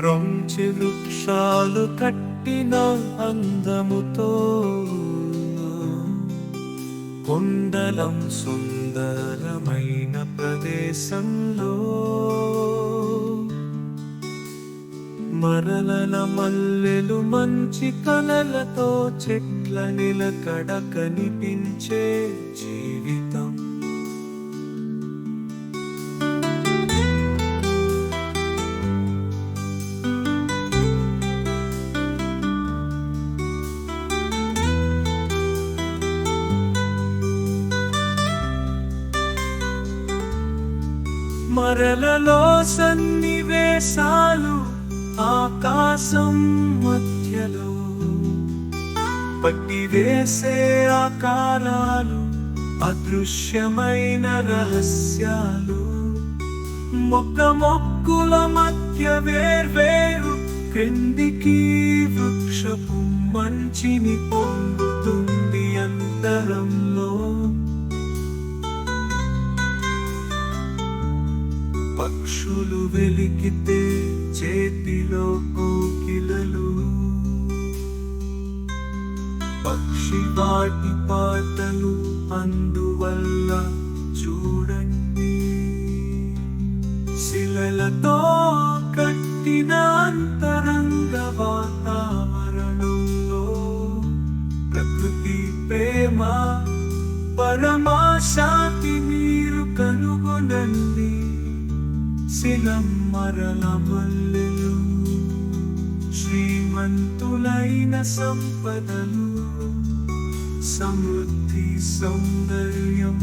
రొంచి వృక్షాలు కట్టిన అందముతో కొండలం సుందరమైన ప్రదేశంలో మరలల మల్లెలు మంచి కలలతో చెట్ల నిలకడ కనిపించే జీ మరలలో సన్నివేశాలు ఆకాశం మధ్యలో పట్టివేసే ఆకారాలు అదృశ్యమైన రహస్యాలు. మొక్క మొక్కుల మధ్య వేర్వేరు క్రిందికి వృక్షపు మంచిని పొందుతుంది అంతరంలో పక్షులు వెలికితే చేతిలో కోకిలలు. పక్షి వాటి పాటలు అందువల్ల చూడండి. శిలలతో కట్టిన అంతరంగ వాతావరణంలో ప్రకృతి ప్రేమ పరమా శాంతి మీరు కనుగొనండి. శిలం మరల శ్రీమంతులైన సంపదలు సమృద్ధి సౌందర్యం